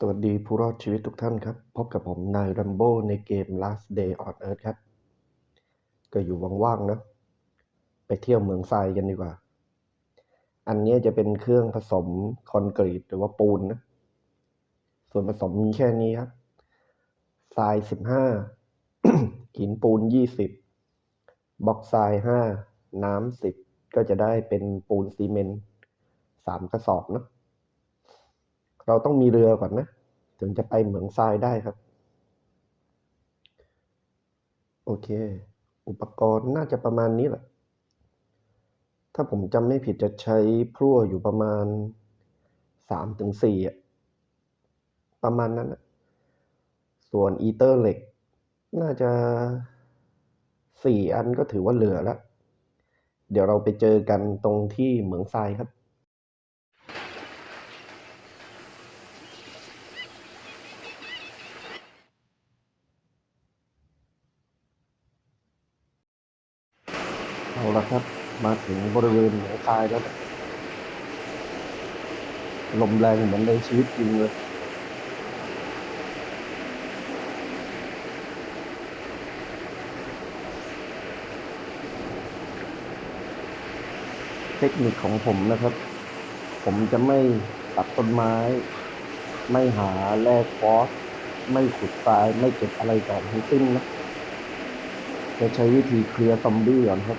สวัสดีผู้รอดชีวิตทุกท่านครับ พบกับผมนายรัมโบ้ในเกม Last Day on Earth ครับ ก็อยู่ว่างๆนะ ไปเที่ยวเมืองทรายกันดีกว่า อันนี้จะเป็นเครื่องผสมคอนกรีตหรือว่าปูนนะ ส่วนผสมมีแค่นี้ครับ ทรายสิบห้าหินปูนยี่สิบบล็อกทรายห้าน้ำสิบก็จะได้เป็นปูนซีเมนต์สามกระสอบเนอะ เราต้องมีเรือก่อนนะ ถึงจะไปเหมืองทรายได้ครับ โอเค อุปกรณ์น่าจะประมาณนี้แหละ ถ้าผมจำไม่ผิดจะใช้พลั่วอยู่ประมาณสามถึงสี่อะประมาณนั้นนะส่วนอีเตอร์เหล็ก น่าจะสี่อันก็ถือว่าเหลือแล้ว เดี๋ยวเราไปเจอกันตรงที่เหมืองทรายครับ ละครับ มาถึงบริเวณหนือคายแล้วลมแรงเหมือนในชีวิตจริงเลยเทคนิคของผมนะครับ ผมจะไม่ตัดต้นไม้ ไม่หาแร่ฟอสไม่ขุดทราย ไม่เก็บอะไรก่อนทั้งสิ้นนะ จะใช้วิธีเคลียร์ซอมบี้ก่อนครับ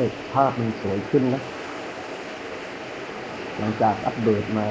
เอกภาพมันสวยขึ้นนะ หลังจากอัปเดตมา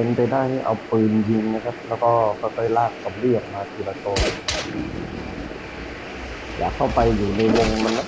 เป็นไปได้เอาปืนยิงนะครับ แล้วก็ค่อยๆลากซอมบี้ออกมาทีละตัวอย่าเข้าไปอยู่ในวงมันนะ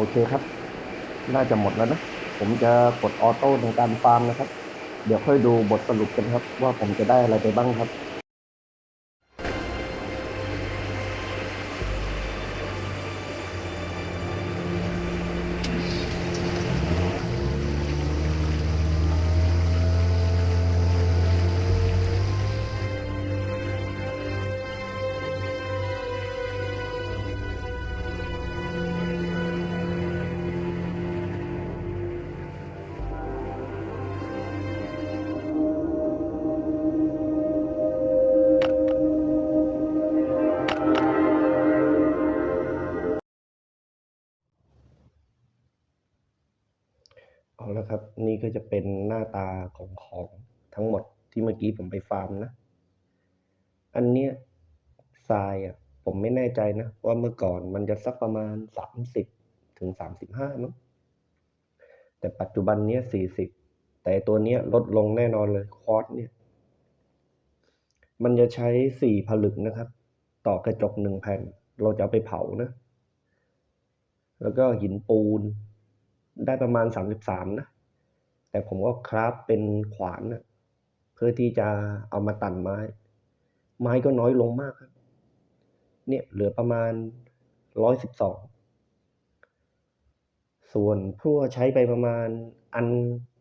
อเคครับ น่าจะหมดแล้วนะ ผมจะกดออโต้ในการฟาร์มนะครับ เดี๋ยวค่อยดูบทสรุปกันครับ ว่าผมจะได้อะไรไปบ้างครับ นี่ก็จะเป็นหน้าตาของของทั้งหมดที่เมื่อกี้ผมไปฟาร์มนะ อันเนี้ยทรายอะผมไม่แน่ใจนะ ว่าเมื่อก่อนมันจะสักประมาณสามสิบถึงสามสิบห้ามั้งแต่ปัจจุบันเนี้ยสี่สิบแต่ตัวเนี้ยลดลงแน่นอนเลยคอร์สเนี่ย มันจะใช้สี่ผลึกนะครับ ต่อกระจกหนึ่งแผ่น เราจะเอาไปเผานะ แล้วก็หินปูนได้ประมาณสามสิบสามนะ แต่ผมก็คราฟเป็นขวานนะเพื่อที่จะเอามาตัดไม้ ไม้ก็น้อยลงมากครับ เนี่ยเหลือประมาณร้อยสิบสองส่วนพลั่วใช้ไปประมาณอัน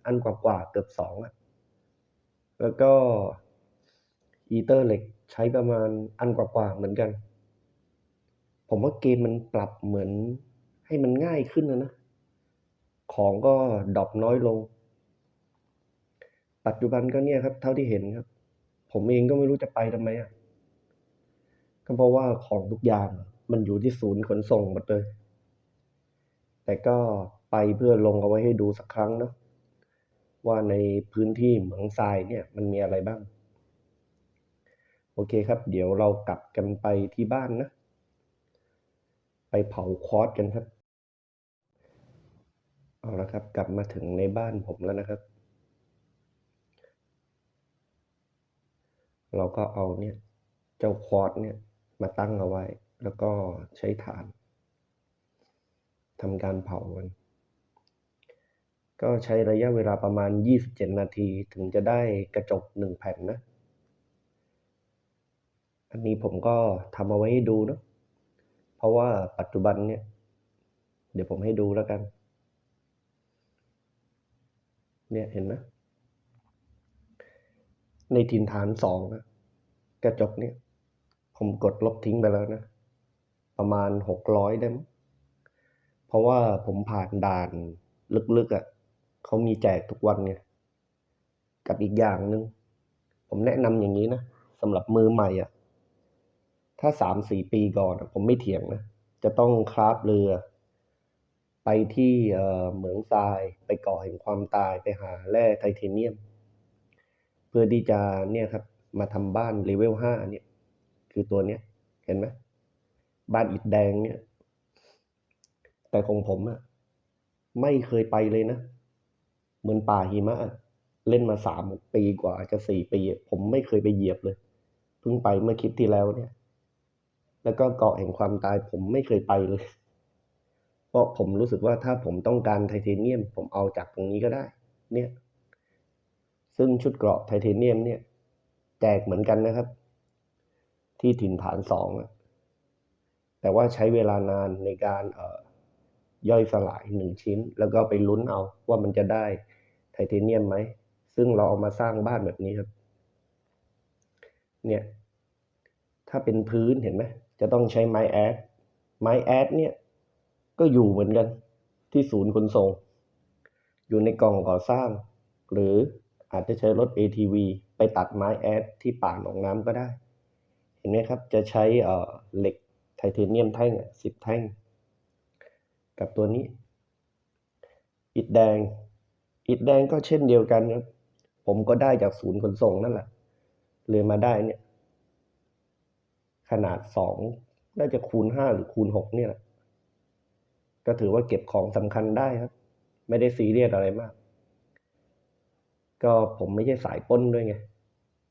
อันกว่ากว่าเกือบสองอะแล้วก็อีเตอร์เหล็กใช้ประมาณอันกว่ากว่าเหมือนกัน ผมว่าเกมมันปรับเหมือนให้มันง่ายขึ้นนะนะ ของก็ดรอปน้อยลง ปัจจุบันก็เนี่ยครับ เท่าที่เห็นครับ ผมเองก็ไม่รู้จะไปทำไมอะก็เพราะว่าของทุกอย่าง มันอยู่ที่ศูนย์ขนส่งหมดเลย แต่ก็ไปเพื่อลงเอาไว้ให้ดูสักครั้งเนะว่าในพื้นที่เหมืองทรายเนี่ย มันมีอะไรบ้าง โอเคครับ เดี๋ยวเรากลับกันไปที่บ้านนะ ไปเผาคอร์สกันครับ เอาละครับ กลับมาถึงในบ้านผมแล้วนะครับ เราก็เอาเนี่ยเจ้าควอร์สเนี่ยมาตั้งเอาไว้ แล้วก็ใช้ถ่านทำการเผามัน ก็ใช้ระยะเวลาประมาณ 27 นาทีถึงจะได้กระจกหนึ่งแผ่นนะ อันนี้ผมก็ทำเอาไว้ให้ดูเนะเพราะว่าปัจจุบันเนี่ย เดี๋ยวผมให้ดูแล้วกัน เนี่ยเห็นไหม ในถิ่นฐานสองนะกระจกเนี่ย ผมกดลบทิ้งไปแล้วนะ ประมาณหกร้อยได้มั้งเพราะว่าผมผ่านด่านลึกๆอะ่ะเขามีแจกทุกวันไงกับอีกอย่างหนึ่งผมแนะนำอย่างนี้นะสำหรับมือใหม่อะ่ะ ถ้าสามสี่ปีก่อนผมไม่เถียงนะ จะต้องคราฟเรือ ไปที่เอ่อเหมืองทราย ไปก่อแห่งความตายไปหาแร่ไทเทเนียม เพื่อที่จะเนี่ยครับมาทำบ้านเลเวลห้าเนี่ย คือตัวเนี้ย เห็นไหมบ้านอิฐแดงเนี่ย แต่ของผมอะไม่เคยไปเลยนะ เหมือนป่าหิมะเล่นมาสามปีกว่าจะสี่ปี ผมไม่เคยไปเหยียบเลย เพิ่งไปเมื่อคลิปที่แล้วเนี่ย แล้วก็เกาะแห่งความตาย ผมไม่เคยไปเลย เพราะผมรู้สึกว่าถ้าผมต้องการไทเทเนียม ผมเอาจากตรงนี้ก็ได้ เนี่ย ซึ่งชุดเกราะไทเทเนียมเนี่ย แจกเหมือนกันนะครับ ที่ถิ่นฐานสองอะแต่ว่าใช้เวลานานในการเอ่อย่อยสลายหนึ่งชิ้น แล้วก็ไปลุ้นเอาว่ามันจะได้ไทเทเนียมไหม ซึ่งเราเอามาสร้างบ้านแบบนี้ครับ เนี่ย ถ้าเป็นพื้นเห็นไหมจะต้องใช้ไม้แอดไม้แอดเนี่ยก็อยู่เหมือนกันที่ศูนย์ขนส่ง อยู่ในกล่องก่อสร้าง หรือ อาจจะใช้รถ ATV ไปตัดไม้แอดที่ป่าหนองน้ำก็ได้ เห็นไหมครับ จะใช้เหล็กไทเทเนียมแท่งสิบแท่ง กับตัวนี้ อิฐแดง อิฐแดงก็เช่นเดียวกันครับ ผมก็ได้จากศูนย์ขนส่งนั่นแหละ เลยมาได้เนี่ย ขนาดสองน่าจะคูณห้าหรือคูณหกเนี่ยแหละก็ถือว่าเก็บของสำคัญได้ครับ ไม่ได้ซีเรียสอะไรมาก ก็ผมไม่ใช่สายป้นด้วยไง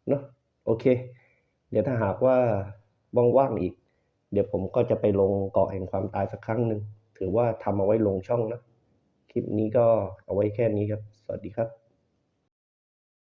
เนอะโอเค เดี๋ยวถ้าหากว่าว่างๆอีก เดี๋ยวผมก็จะไปลงเกาะแห่งความตายสักครั้งหนึ่งถือว่าทำเอาไว้ลงช่องนะ คลิปนี้ก็เอาไว้แค่นี้ครับ สวัสดีครับ